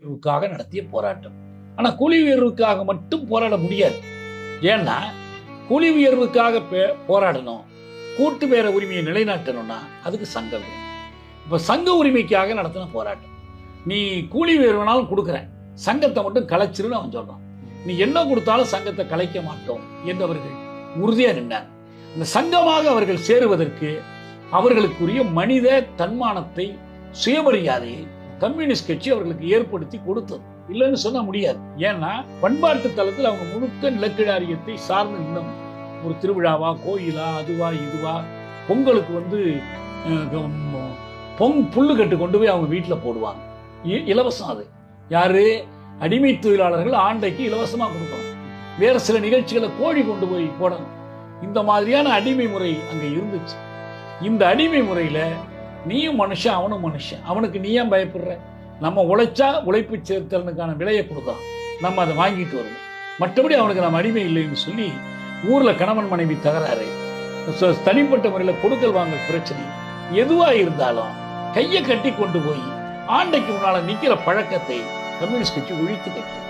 உயர்வுக்காக நடத்திய போராட்டம். ஆனா கூலி உயர்வுக்காக மட்டும் போராட முடியாது. ஏன்னா கூலி உயர்வுக்காக பே- போராடணும். கூட்டு பேர உரிமையை நிலைநாட்டணும்னா அதுக்கு சங்கம் வேணும். இப்ப சங்க உரிமைக்காக நடத்தின போராட்டம். நீ கூலி உயர்வுனாலும் கொடுக்குறேன் சங்கத்தை மட்டும் கலைச்சிருன்னு அவன் சொல்றான். நீ என்ன கொடுத்தாலும் சங்கத்தை கலைக்க மாட்டோம் என்று அவர்கள் உறுதியா நின்றார் இந்த சங்கமாக அவர்கள் சேருவதற்கு அவர்களுக்குரிய மனித தன்மானத்தை சுயமரியாதையை கம்யூனிஸ்ட் கட்சி அவர்களுக்கு ஏற்படுத்தி கொடுத்தது. இல்லைன்னு சொல்ல முடியாது. ஏன்னா பண்பாட்டு தளத்தில் அவங்க முழுக்க நிலக்கிழாரியத்தை சார்ந்து நின்னவங்க ஒரு திருவிழாவா கோயிலா அதுவா இதுவா பொங்கலுக்கு வந்து பொங் புல்லு கட்டு கொண்டு போய் அவங்க வீட்டில் போடுவாங்க. இ- இலவசம் அது. யாரு? அடிமை தொழிலாளர்கள் ஆண்டைக்கு இலவசமாக கொடுக்கணும். வேறு சில நிகழ்ச்சிகளை கோழி கொண்டு போய் போடணும். இந்த மாதிரியான அடிமை முறை அங்கே இருந்துச்சு. இந்த அடிமை முறையில் நீயும் மனுஷன் அவனும் மனுஷன். அவனுக்கு நீ ஏன் பயப்படுற? நம்ம உழைச்சா உழைப்பு சேர்த்தலனுக்கான விலையை கொடுக்கலாம் நம்ம அதை வாங்கிட்டு வருவோம். மற்றபடி அவனுக்கு நம்ம அடிமை இல்லைன்னு சொல்லி ஊர்ல கணவன் மனைவி தகராறு. தனிப்பட்ட முறையில் கொடுக்கல் வாங்கல் பிரச்சனை. எதுவா இருந்தாலும் கையை கட்டி கொண்டு போய் ஆண்டைக்கு முன்னால் நிக்கிற பழக்கத்தை கம்யூனிஸ்ட் கட்சி ஒழித்து கட்சி